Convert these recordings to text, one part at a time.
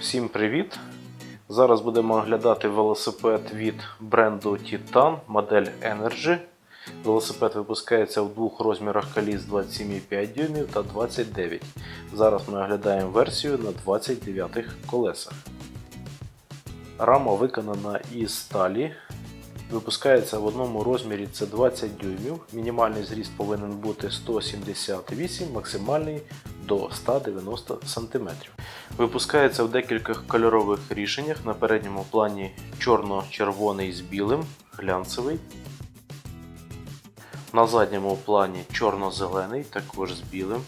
Всім привіт! Зараз будемо оглядати велосипед від бренду Titan, модель Energy. Велосипед випускається в двох розмірах коліс 27,5 дюймів та 29. Зараз ми оглядаємо версію на 29 колесах. Рама виконана із сталі. Випускається в одному розмірі це 20 дюймів. Мінімальний зріст повинен бути 178, максимальний до 190 см. Випускається в декількох кольорових рішеннях. На передньому плані чорно-червоний з білим, глянцевий. На задньому плані чорно-зелений, також з білим.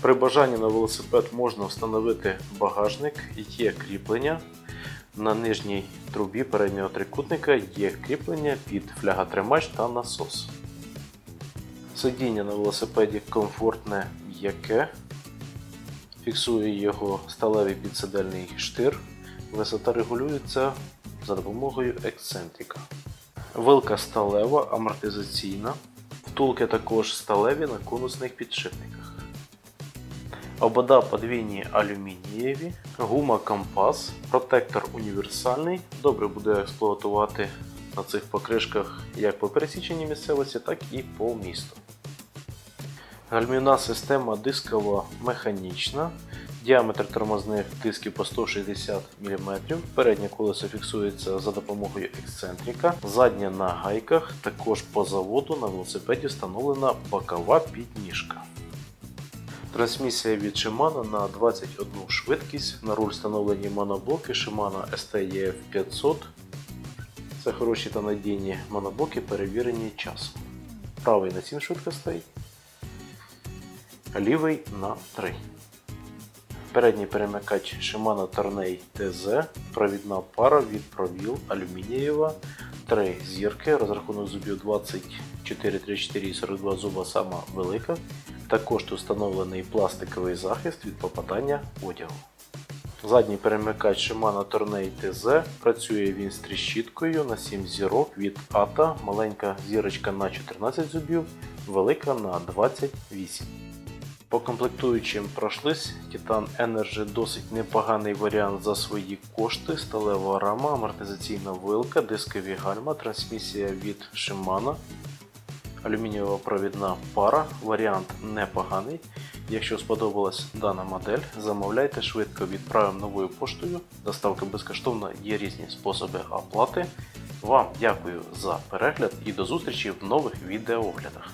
При бажанні на велосипед можна встановити багажник, є кріплення. На нижній трубі переднього трикутника є кріплення під фляготримач та насос. Сидіння на велосипеді комфортне м'яке. Фіксує його сталевий підсидельний штир. Висота регулюється за допомогою ексцентрика. Вилка сталева, амортизаційна. Втулки також сталеві на конусних підшипниках. Обода подвійні алюмінієві, гума компас, протектор універсальний. Добре буде експлуатувати на цих покришках як по пересіченій місцевості, так і по місту. Гальмівна система дискова механічна. Діаметр тормозних дисків по 160 мм. Переднє колесо фіксується за допомогою ексцентрика. Заднє на гайках. Також по заводу на велосипеді встановлена бокова підніжка. Трансмісія від Shimano на 21 швидкість. На руль встановлені моноблоки Shimano STEF 500. Це хороші та надійні моноблоки, перевірені часом. Правий на 7 швидкостей, лівий на 3. Передній перемикач Shimano Tourney TZ, провідна пара від провіл алюмінієва, 3 зірки, розрахунок зубів 24, 34 і 42 зуба сама велика. Також тут встановлений пластиковий захист від попадання одягу. Задній перемикач Shimano Tourney TZ працює він з тріщіткою на 7 зірок від ATA, маленька зірочка на 14 зубів, велика на 28. По комплектуючим пройшлись. Titan Energy досить непоганий варіант за свої кошти, сталева рама, амортизаційна вилка, дискові гальма, трансмісія від Shimano, алюмінієва провідна пара. Варіант непоганий. Якщо сподобалась дана модель, замовляйте швидко відправимо новою поштою. Доставка безкоштовна, є різні способи оплати. Вам дякую за перегляд і до зустрічі в нових відеооглядах.